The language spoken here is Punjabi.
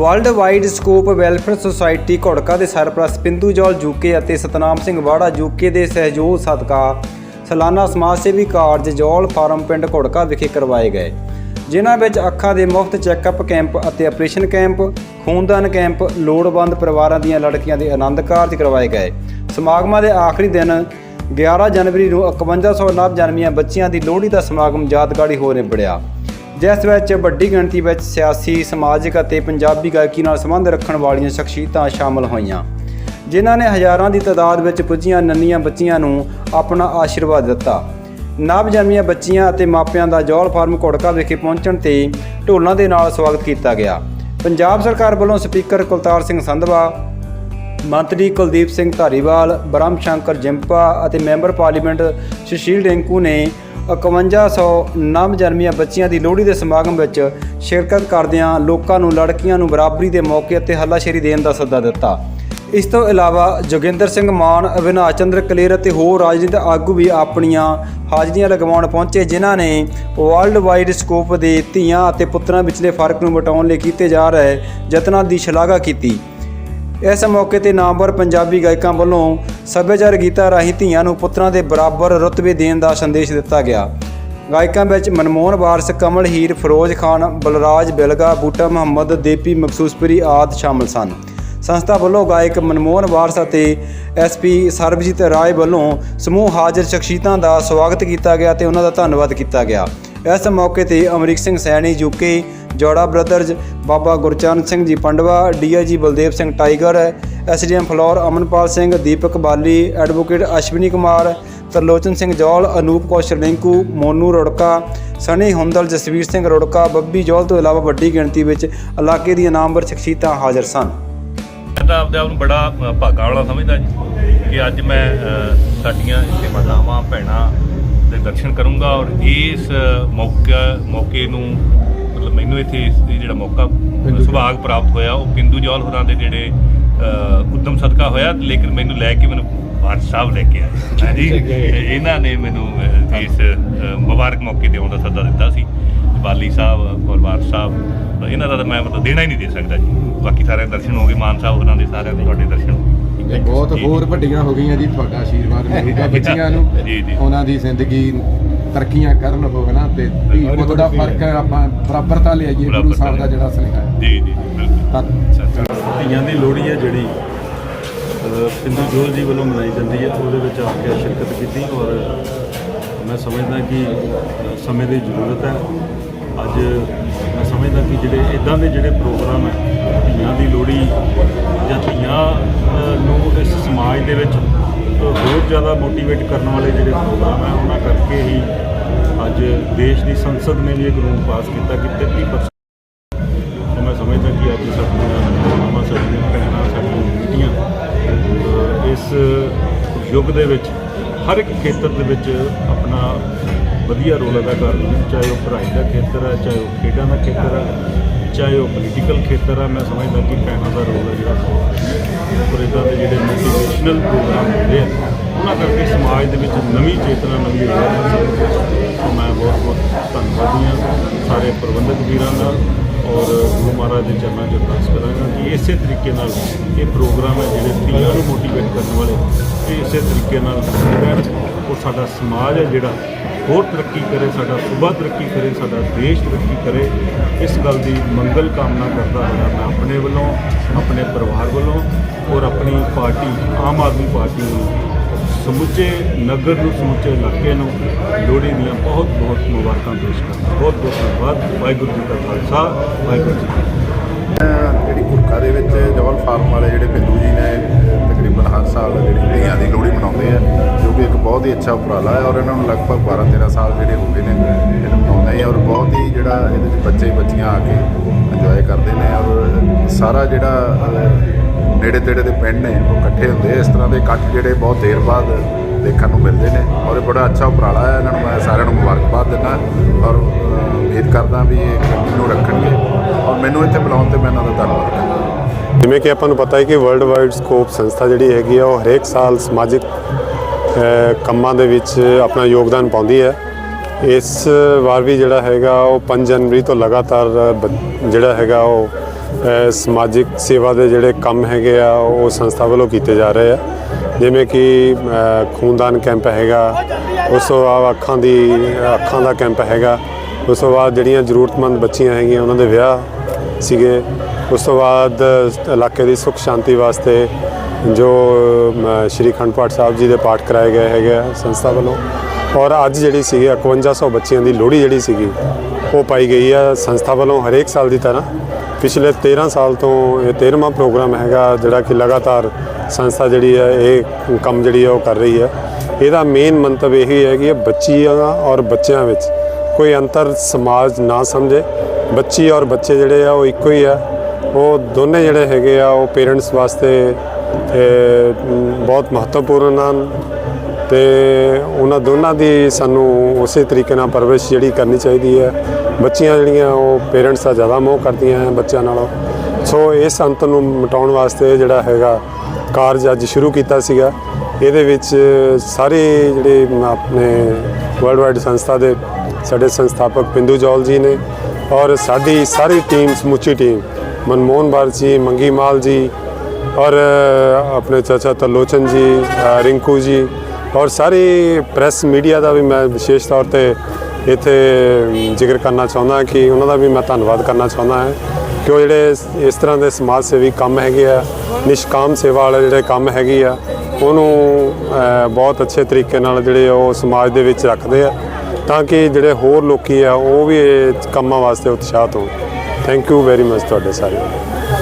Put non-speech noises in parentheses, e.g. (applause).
World wide scope welfare society Ghorka ਦੇ ਸਰਪ੍ਰਸਤ ਪਿੰਦੂ ਜੌਲ ਜੂਕੇ ਅਤੇ ਸਤਨਾਮ ਸਿੰਘ ਵਾੜਾ ਜੂਕੇ ਦੇ ਸਹਿਯੋਗ ਸਦਕਾ ਸਾਲਾਨਾ ਸਮਾਜ ਸੇਵੀ ਕਾਰਜ ਜੌਲ ਫਾਰਮ ਪਿੰਡ ਘੋੜਕਾ ਵਿਖੇ ਕਰਵਾਏ ਗਏ, ਜਿਨ੍ਹਾਂ ਵਿੱਚ ਅੱਖਾਂ ਦੇ ਮੁਫਤ ਚੈੱਕਅਪ ਕੈਂਪ ਅਤੇ ਆਪਰੇਸ਼ਨ ਕੈਂਪ, ਖੂਨਦਾਨ ਕੈਂਪ, ਲੋੜਵੰਦ ਪਰਿਵਾਰਾਂ ਦੀਆਂ ਲੜਕੀਆਂ ਦੇ ਆਨੰਦ ਕਾਰਜ ਕਰਵਾਏ ਗਏ। ਸਮਾਗਮਾਂ ਦੇ ਆਖਰੀ ਦਿਨ 11 ਜਨਵਰੀ ਨੂੰ 5100 ਨਵ ਜਨਮੀਆਂ ਬੱਚੀਆਂ ਦੀ ਲੋਹੜੀ ਦਾ ਸਮਾਗਮ ਯਾਦਗਾਰੀ ਹੋ ਨਿਬੜਿਆ। ਜਿਸ ਵਿੱਚ ਵੱਡੀ ਗਿਣਤੀ ਵਿੱਚ ਸਿਆਸੀ, ਸਮਾਜਿਕ ਅਤੇ ਪੰਜਾਬੀ ਗਾਇਕੀ ਨਾਲ ਸੰਬੰਧ ਰੱਖਣ ਵਾਲੀਆਂ ਸ਼ਖਸੀਅਤਾਂ ਸ਼ਾਮਲ ਹੋਈਆਂ, ਜਿਨ੍ਹਾਂ ਨੇ ਹਜ਼ਾਰਾਂ ਦੀ ਤਾਦਾਦ ਵਿੱਚ ਪੁੱਜੀਆਂ ਨੰਨੀਆਂ ਬੱਚੀਆਂ ਨੂੰ ਆਪਣਾ ਆਸ਼ੀਰਵਾਦ ਦਿੱਤਾ। ਨਵ ਬੱਚੀਆਂ ਅਤੇ ਮਾਪਿਆਂ ਦਾ ਜੌਲ ਫਾਰਮ ਘੋੜਕਾ ਵਿਖੇ ਪਹੁੰਚਣ ਤੇ ਢੋਲਾਂ ਦੇ ਨਾਲ ਸਵਾਗਤ ਕੀਤਾ ਗਿਆ। ਪੰਜਾਬ ਸਰਕਾਰ ਵੱਲੋਂ ਸਪੀਕਰ ਕੁਲਤਾਰ ਸਿੰਘ ਸੰਧਵਾ ਮੰਤਰੀ ਕੁਲਦੀਪ ਸਿੰਘ ਧਾਰੀਵਾਲ, ਬ੍ਰਹਮ ਸ਼ੰਕਰ ਜਿੰਪਾ ਅਤੇ ਮੈਂਬਰ ਪਾਰਲੀਮੈਂਟ ਸੁਸ਼ੀਲ ਰਿੰਕੂ ਨੇ 5100 ਨਵ ਜਨਮੀਆਂ ਬੱਚੀਆਂ ਦੀ ਲੋਹੜੀ ਦੇ ਸਮਾਗਮ ਵਿੱਚ ਸ਼ਿਰਕਤ ਕਰਦਿਆਂ ਲੋਕਾਂ ਨੂੰ ਲੜਕੀਆਂ ਨੂੰ ਬਰਾਬਰੀ ਦੇ ਮੌਕੇ ਅਤੇ ਹੱਲਾਸ਼ੇਰੀ ਦੇਣ ਦਾ ਸੱਦਾ ਦਿੱਤਾ। ਇਸ ਤੋਂ ਇਲਾਵਾ ਜੋਗਿੰਦਰ ਸਿੰਘ ਮਾਨ, ਅਵਿਨਾਸ਼ ਚੰਦਰ ਕਲੇਰ ਅਤੇ ਹੋਰ ਰਾਜਨੀਤਿਕ ਆਗੂ ਵੀ ਆਪਣੀਆਂ ਹਾਜ਼ਰੀਆਂ ਲਗਵਾਉਣ ਪਹੁੰਚੇ, ਜਿਨ੍ਹਾਂ ਨੇ ਵਰਲਡ ਵਾਈਡ ਸਕੋਪ ਦੇ ਧੀਆਂ ਅਤੇ ਪੁੱਤਰਾਂ ਵਿਚਲੇ ਫ਼ਰਕ ਨੂੰ ਮਿਟਾਉਣ ਲਈ ਕੀਤੇ ਜਾ ਰਹੇ ਯਤਨਾਂ ਦੀ ਸ਼ਲਾਘਾ ਕੀਤੀ। ਇਸ ਮੌਕੇ ਤੇ ਨਾਮਵਰ ਪੰਜਾਬੀ ਗਾਇਕਾਂ ਵੱਲੋਂ ਸੱਭਿਆਚਾਰ ਗੀਤਾਂ ਰਾਹੀਂ ਧੀਆਂ ਨੂੰ ਪੁੱਤਰਾਂ ਦੇ ਬਰਾਬਰ ਰੁਤਬੇ ਦੇਣ ਦਾ ਸੰਦੇਸ਼ ਦਿੱਤਾ ਗਿਆ। ਗਾਇਕਾਂ ਵਿੱਚ ਮਨਮੋਹਨ ਵਾਰਸ, ਕਮਲ ਹੀਰ, ਫਿਰੋਜ਼ ਖਾਨ, ਬਲਰਾਜ ਬਿਲਗਾ, ਬੂਟਾ ਮੁਹੰਮਦ, ਦੇਪੀ ਮਖਸੂਸਪੁਰੀ ਆਦਿ ਸ਼ਾਮਲ ਸਨ। ਸੰਸਥਾ ਵੱਲੋਂ ਗਾਇਕ ਮਨਮੋਹਨ ਵਾਰਸ ਅਤੇ ਐਸਪੀ ਸਰਬਜੀਤ ਰਾਏ ਵੱਲੋਂ ਸਮੂਹ ਹਾਜ਼ਰ ਸ਼ਖਸੀਅਤਾਂ ਦਾ ਸਵਾਗਤ ਕੀਤਾ ਗਿਆ ਤੇ ਉਹਨਾਂ ਦਾ ਧੰਨਵਾਦ ਕੀਤਾ ਗਿਆ। ਇਸ ਮੌਕੇ ਤੇ Amrik Singh Saini UK Jora brothers Baba Gurcharan Singh ji Pandwa DIG Baldev Singh tiger SDM Phillaur Amanpal Singh, Deepak Bali, advocate Ashwani Kumar, Tarlochan Singh Jol, Anoop Kaushal Rinku, Monu Rorka, Sunny Hundal, Jasvir Singh Rorka, Babbi Jol ਤੋਂ ਇਲਾਵਾ ਵੱਡੀ ਗਿਣਤੀ ਵਿੱਚ ਇਲਾਕੇ ਦੀਆਂ ਨਾਮਵਰ ਸ਼ਖਸੀਅਤਾਂ ਹਾਜ਼ਰ ਸਨ। ਮੈਂ ਆਪਦੇ ਆਪ ਨੂੰ ਬੜਾ ਭਾਗਾ ਵਾਲਾ ਸਮਝਦਾ ਜੀ ਕਿ ਅੱਜ ਮੈਂ ਸਾਡੀਆਂ ਇੱਥੇ ਮਾਤਾਵਾਂ, ਭੈਣਾਂ ਦੇ ਦਰਸ਼ਨ ਕਰੂੰਗਾ ਔਰ ਇਸ ਮੌਕਾ ਮੌਕੇ ਨੂੰ ਮਤਲਬ ਮੈਨੂੰ ਇੱਥੇ ਇਹ ਜਿਹੜਾ ਮੌਕਾ ਸੁਭਾਗ ਪ੍ਰਾਪਤ ਹੋਇਆ ਉਹ ਪਿੰਦੂ ਜੌਲ ਹੋਰਾਂ ਦੇ ਜਿਹੜੇ ਉਦਮ ਸਦਕਾ ਹੋਇਆ ਲੇਕਿਨ ਮੈਨੂੰ ਲੈ ਕੇ ਮੈਨੂੰ ਬਾਦ ਸਾਹਿਬ ਲੈ ਕੇ ਆਏ। ਹਾਂਜੀ ਇਹ- ਇਹਨਾਂ ਨੇ ਮੈਨੂੰ ਇਸ ਮੁਬਾਰਕ ਮੌਕੇ ਤੇ ਆਉਣ ਦਾ ਸੱਦਾ ਦਿੱਤਾ ਸੀ। ਬਾਲੀ ਸਾਹਿਬ ਪਰਵਾਰ ਸਾਹਿਬ ਇਹਨਾਂ ਦਾ ਤਾਂ ਮੈਂ ਮਤਲਬ ਦੇਣਾ ਹੀ ਨਹੀਂ ਦੇ ਸਕਦਾ ਜੀ। ਬਾਕੀ ਸਾਰੇ ਦਰਸ਼ਨ ਹੋ ਗਏ ਮਾਨ ਸਾਹਿਬ ਉਹਨਾਂ ਦੇ ਸਾਰਿਆਂ ਦੇ ਤੁਹਾਡੇ ਦਰਸ਼ਨ ਹੋ ਗਏ। ਇਹ ਬਹੁਤ ਹੋਰ ਵੱਡੀਆਂ ਹੋ ਗਈਆਂ ਜੀ ਤੁਹਾਡਾ ਆਸ਼ੀਰਵਾਦ ਮਿਲੂਗਾ (laughs) ਬੱਚੀਆਂ ਨੂੰ। (laughs) ਜੀ, ਜੀ। ਉਹਨਾਂ ਦੀ ਜ਼ਿੰਦਗੀ ਤਰੱਕੀਆਂ ਕਰਨ ਹੋਵੇ ਨਾ ਤੇ ਧੀ ਪੁੱਤ ਦਾ ਫ਼ਰਕ ਹੈ। ਆਪਾਂ ਬਰਾਬਰਤਾ ਲਿਆਈਏ ਗੁਰੂ ਸਾਹਿਬ ਦਾ ਜਿਹੜਾ ਸੁਨੇਹਾ ਹੈ। ਜੀ ਜੀ ਬਿਲਕੁਲ। ਧੀਆਂ ਦੀ ਲੋਹੜੀ ਹੈ ਜਿਹੜੀ ਪਿੰਡੂ ਜੋਲ ਜੀ ਵੱਲੋਂ ਮਨਾਈ ਜਾਂਦੀ ਹੈ। ਉਹਦੇ ਵਿੱਚ ਆ ਕੇ ਸ਼ਿਰਕਤ ਕੀਤੀ ਔਰ ਮੈਂ ਸਮਝਦਾ ਕਿ ਸਮੇਂ ਦੀ ਜ਼ਰੂਰਤ ਹੈ। ਅੱਜ ਸਮਝਦਾ ਕਿ ਜਿਹੜੇ ਇਦਾਂ ਦੇ ਜਿਹੜੇ ਪ੍ਰੋਗਰਾਮ ਹੈ, ਧੀਆਂ ਦੀ ਲੋਹੜੀ ਜਾਂ ਧੀਆਂ ਨੂੰ ਇਸ ਸਮਾਜ ਦੇ ਵਿੱਚ ਹੋਰ ਜ਼ਿਆਦਾ ਮੋਟੀਵੇਟ ਕਰਨ ਵਾਲੇ ਜਿਹੜੇ ਪ੍ਰੋਗਰਾਮ ਹੈ, ਉਹਨਾਂ ਕਰਕੇ ਹੀ ਅੱਜ ਦੇਸ਼ ਦੀ ਸੰਸਦ ਨੇ ਵੀ ਇਹ ਕਾਨੂੰਨ ਪਾਸ ਕੀਤਾ ਕਿ 33% ਤੇ ਮੈਂ ਸਮਝਦਾ ਕਿ ਅੱਜ ਸਾਡੀਆਂ ਮਾਵਾਂ ਸਾਡੀਆਂ ਭੈਣਾਂ, ਸਾਡੀਆਂ ਬੇਟੀਆਂ ਇਸ ਯੁੱਗ ਦੇ ਵਿੱਚ ਹਰ ਇੱਕ ਖੇਤਰ ਦੇ ਵਿੱਚ ਆਪਣਾ ਵਧੀਆ ਰੋਲ ਅਦਾ ਕਰ ਰਹੀਆਂ ਨੇ ਚਾਹੇ ਉਹ ਪੜ੍ਹਾਈ ਦਾ ਖੇਤਰ ਹੈ ਚਾਹੇ ਉਹ ਖੇਡਾਂ ਦਾ ਖੇਤਰ ਹੈ ਚਾਹੇ ਉਹ ਪੋਲੀਟੀਕਲ ਖੇਤਰ ਹੈ ਮੈਂ ਸਮਝਦਾ ਕਿ ਭੈਣਾਂ ਦਾ ਰੋਲ ਹੈ ਜਿਹੜਾ ਬਹੁਤ ਔਰ ਇੱਦਾਂ ਦੇ ਜਿਹੜੇ ਮੋਟੀਵੇਸ਼ਨਲ ਪ੍ਰੋਗਰਾਮ ਹੁੰਦੇ ਆ, ਉਹਨਾਂ ਕਰਕੇ ਸਮਾਜ ਦੇ ਵਿੱਚ ਨਵੀਂ ਚੇਤਨਾ, ਨਵੀਂ ਰੋਲ ਹੈ। ਮੈਂ ਬਹੁਤ ਬਹੁਤ ਧੰਨਵਾਦੀ ਹਾਂ ਸਾਰੇ ਪ੍ਰਬੰਧਕ ਵੀਰਾਂ ਦਾ ਔਰ ਗੁਰੂ ਮਹਾਰਾਜ ਦੇ ਚਰਨਾਂ 'ਚ ਅਰਦਾਸ ਕਰਾਂਗਾ ਕਿ ਇਸੇ ਤਰੀਕੇ ਨਾਲ ਇਹ ਪ੍ਰੋਗਰਾਮ ਹੈ ਜਿਹੜੇ ਧੀਆਂ ਨੂੰ ਮੋਟੀਵੇਟ ਕਰਨ ਵਾਲੇ, ਇਹ ਇਸੇ ਤਰੀਕੇ ਨਾਲ ਰਹਿਣ ਔਰ ਸਾਡਾ ਸਮਾਜ ਹੈ ਜਿਹੜਾ ਹੋਰ ਤਰੱਕੀ ਕਰੇ, ਸਾਡਾ ਸੂਬਾ ਤਰੱਕੀ ਕਰੇ, ਸਾਡਾ ਦੇਸ਼ ਤਰੱਕੀ ਕਰੇ, ਇਸ ਗੱਲ ਦੀ ਮੰਗਲ ਕਾਮਨਾ ਕਰਦਾ ਹੋਇਆ ਮੈਂ ਆਪਣੇ ਵੱਲੋਂ, ਆਪਣੇ ਪਰਿਵਾਰ ਵੱਲੋਂ ਔਰ ਆਪਣੀ ਪਾਰਟੀ, ਆਮ ਆਦਮੀ ਪਾਰਟੀ ਨੂੰ ਸਮੁੱਚੇ ਨਗਰ ਨੂੰ, ਸਮੁੱਚੇ ਇਲਾਕੇ ਨੂੰ ਲੋਹੜੀ ਦੀਆਂ ਬਹੁਤ ਬਹੁਤ ਮੁਬਾਰਕਾਂ ਪੇਸ਼ ਕਰਦਾ ਬਹੁਤ ਬਹੁਤ ਧੰਨਵਾਦ। ਵਾਹਿਗੁਰੂ ਜੀ ਕਾ ਖਾਲਸਾ, ਵਾਹਿਗੁਰੂ ਜੀ ਕੀ ਜਿਹੜੀ ਗੁਰਕਾ ਦੇ ਵਿੱਚ ਜਵਲ ਫਾਰਮ ਵਾਲੇ ਜਿਹੜੇ ਪਿੰਦੂ ਜੀ ਨੇ, ਤਕਰੀਬਨ ਹਰ ਸਾਲ ਜਿਹੜੀ ਧੀਆਂ ਦੀ ਲੋਹੜੀ ਮਨਾਉਂਦੇ ਆ, ਜੋ ਕਿ ਇੱਕ ਬਹੁਤ ਹੀ ਅੱਛਾ ਉਪਰਾਲਾ ਹੈ ਔਰ ਇਹਨਾਂ ਨੂੰ ਲਗਭਗ 12 13 ਸਾਲ ਜਿਹੜੇ ਹੋ ਗਏ ਨੇ ਇਹਨੂੰ ਮਨਾਉਂਦੇ ਆ ਔਰ ਬਹੁਤ ਹੀ ਜਿਹੜਾ ਇਹਦੇ ਵਿੱਚ ਬੱਚੇ, ਬੱਚੀਆਂ ਆ ਕੇ ਇੰਜੋਏ ਕਰਦੇ ਨੇ ਔਰ ਸਾਰਾ ਜਿਹੜਾ ਨੇੜੇ ਤੇੜੇ ਦੇ ਪਿੰਡ ਨੇ, ਉਹ ਇਕੱਠੇ ਹੁੰਦੇ ਇਸ ਤਰ੍ਹਾਂ ਦੇ ਇਕੱਠ ਜਿਹੜੇ ਬਹੁਤ ਦੇਰ ਬਾਅਦ ਦੇਖਣ ਨੂੰ ਮਿਲਦੇ ਨੇ ਔਰ ਇਹ ਬੜਾ ਅੱਛਾ ਉਪਰਾਲਾ ਹੈ। ਇਹਨਾਂ ਨੂੰ ਮੈਂ ਸਾਰਿਆਂ ਨੂੰ ਮੁਬਾਰਕਬਾਦ ਦਿੰਦਾ ਔਰ ਉਮੀਦ ਕਰਦਾ ਵੀ ਇਹ ਕੰਟੀਨਿਊ ਰੱਖਣਗੇ। ਔਰ ਮੈਨੂੰ ਇੱਥੇ ਬੁਲਾਉਣ ਤੇ ਮੈਂ ਇਹਨਾਂ ਦਾ ਧੰਨਵਾਦ ਕਰਦਾ। ਜਿਵੇਂ ਕਿ ਆਪਾਂ ਨੂੰ ਪਤਾ ਹੈ ਕਿ ਵਰਲਡ ਵਾਈਡ ਸਕੋਪ ਸੰਸਥਾ ਜਿਹੜੀ ਹੈਗੀ ਆ, ਉਹ ਹਰੇਕ ਸਾਲ ਸਮਾਜਿਕ ਕੰਮਾਂ ਦੇ ਵਿੱਚ ਆਪਣਾ ਯੋਗਦਾਨ ਪਾਉਂਦੀ ਹੈ। ਇਸ ਵਾਰ ਵੀ ਜਿਹੜਾ ਹੈਗਾ ਉਹ 5 ਜਨਵਰੀ ਤੋਂ ਲਗਾਤਾਰ ਬ- ਜਿਹੜਾ ਹੈਗਾ ਉਹ ਸਮਾਜਿਕ ਸੇਵਾ ਦੇ ਜਿਹੜੇ ਕੰਮ ਹੈਗੇ ਆ, ਉਹ ਸੰਸਥਾ ਵੱਲੋਂ ਕੀਤੇ ਜਾ ਰਹੇ ਆ। ਜਿਵੇਂ ਕਿ ਖੂਨਦਾਨ ਕੈਂਪ ਹੈਗਾ, ਉਸ ਤੋਂ ਬਾਅਦ ਅੱਖਾਂ ਦੀ, ਅੱਖਾਂ ਦਾ ਕੈਂਪ ਹੈਗਾ, ਉਸ ਤੋਂ ਬਾਅਦ ਜਿਹੜੀਆਂ ਜ਼ਰੂਰਤਮੰਦ ਬੱਚੀਆਂ ਹੈਗੀਆਂ, ਉਹਨਾਂ ਦੇ ਵਿਆਹ ਸੀਗੇ, ਉਸ ਤੋਂ ਬਾਅਦ ਇਲਾਕੇ ਦੀ ਸੁੱਖ ਸ਼ਾਂਤੀ ਵਾਸਤੇ ਜੋ ਸ਼੍ਰੀ ਅਖੰਡ ਪਾਠ ਸਾਹਿਬ ਜੀ ਦੇ ਪਾਠ ਕਰਾਏ ਗਏ ਹੈਗੇ ਆ ਸੰਸਥਾ ਵੱਲੋਂ। ਔਰ ਅੱਜ ਜਿਹੜੀ ਸੀਗੀ 5100 ਬੱਚਿਆਂ ਦੀ ਲੋਹੜੀ ਜਿਹੜੀ ਸੀਗੀ, ਉਹ ਪਾਈ ਗਈ ਆ ਸੰਸਥਾ ਵੱਲੋਂ ਹਰੇਕ ਸਾਲ ਦੀ ਤਰ੍ਹਾਂ। ਪਿਛਲੇ 13 ਸਾਲ ਤੋਂ ਇਹ 13ਵਾਂ ਪ੍ਰੋਗਰਾਮ ਹੈਗਾ, ਜਿਹੜਾ ਕਿ ਲਗਾਤਾਰ ਸੰਸਥਾ ਜਿਹੜੀ ਹੈ ਇਹ ਕੰਮ ਜਿਹੜੀ ਹੈ ਉਹ ਕਰ ਰਹੀ ਹੈ ਇਹਦਾ ਮੇਨ ਮੰਤਵ ਇਹੀ ਹੈ ਕਿ ਬੱਚੀਆਂ ਔਰ ਬੱਚਿਆਂ ਵਿੱਚ ਕੋਈ ਅੰਤਰ ਸਮਾਜ ਨਾ ਸਮਝੇ। ਬੱਚੀ ਔਰ ਬੱਚੇ ਜਿਹੜੇ ਆ, ਉਹ ਇੱਕੋ ਹੀ ਆ। ਉਹ ਦੋਨੇ ਜਿਹੜੇ ਹੈਗੇ ਆ, ਉਹ ਪੇਰੈਂਟਸ ਵਾਸਤੇ ਬਹੁਤ ਮਹੱਤਵਪੂਰਨ ਹਨ। ਤੇ ਉਹਨਾਂ ਦੋਨਾਂ ਦੀ ਸਾਨੂੰ ਉਸੇ ਤਰੀਕੇ ਨਾਲ ਪਰਵਰਿਸ਼ ਜਿਹੜੀ ਕਰਨੀ ਚਾਹੀਦੀ ਹੈ। ਬੱਚੀਆਂ ਜਿਹੜੀਆਂ, ਉਹ ਪੇਰੈਂਟਸ ਦਾ ਜ਼ਿਆਦਾ ਮੋਹ ਕਰਦੀਆਂ ਹੈ ਬੱਚਿਆਂ ਨਾਲੋਂ। ਸੋ ਇਸ ਅੰਤ ਨੂੰ ਮਿਟਾਉਣ ਵਾਸਤੇ ਜਿਹੜਾ ਹੈਗਾ ਕਾਰਜ ਅੱਜ ਸ਼ੁਰੂ ਕੀਤਾ ਸੀਗਾ। ਇਹਦੇ ਵਿੱਚ ਸਾਰੇ ਜਿਹੜੇ ਆਪਣੇ ਵਰਲਡ ਵਾਈਡ ਸੰਸਥਾ ਦੇ ਸਾਡੇ ਸੰਸਥਾਪਕ ਪਿੰਦੂ ਜੌਲ ਜੀ ਨੇ ਔਰ ਸਾਡੀ ਸਾਰੀ ਟੀਮ ਸਮੁੱਚੀ ਟੀਮ ਮਨਮੋਹਨ ਬਾਰ ਜੀ, ਮੰਗੀ ਮਾਲ ਜੀ ਔਰ ਆਪਣੇ ਚਾਚਾ ਤਲੋਚਨ ਜੀ ਰਿੰਕੂ ਜੀ ਔਰ ਸਾਰੀ ਪ੍ਰੈਸ ਮੀਡੀਆ ਦਾ ਵੀ ਮੈਂ ਵਿਸ਼ੇਸ਼ ਤੌਰ ਤੇ ਇੱਥੇ ਜ਼ਿਕਰ ਕਰਨਾ ਚਾਹੁੰਦਾ ਕਿ ਉਹਨਾਂ ਦਾ ਵੀ ਮੈਂ ਧੰਨਵਾਦ ਕਰਨਾ ਚਾਹੁੰਦਾ ਹਾਂ ਕਿ ਉਹ ਜਿਹੜੇ ਇਸ- ਤਰ੍ਹਾਂ ਦੇ ਸਮਾਜ ਸੇਵੀ ਕੰਮ ਹੈਗੇ ਆ, ਨਿਸ਼ਕਾਮ ਸੇਵਾ ਵਾਲੇ ਜਿਹੜੇ ਕੰਮ ਹੈਗੇ ਆ, ਉਹਨੂੰ ਬਹੁਤ ਅੱਛੇ ਤਰੀਕੇ ਨਾਲ ਜਿਹੜੇ ਉਹ ਸਮਾਜ ਦੇ ਵਿੱਚ ਰੱਖਦੇ ਆ ਤਾਂ ਕਿ ਜਿਹੜੇ ਹੋਰ ਲੋਕੀ ਆ, ਉਹ ਵੀ ਇਹ ਕੰਮਾਂ ਵਾਸਤੇ ਉਤਸ਼ਾਹਤ ਹੋਣ। ਥੈਂਕ ਯੂ ਵੈਰੀ ਮਚ ਤੁਹਾਡੇ ਸਾਰਿਆਂ ਸਾਰੇ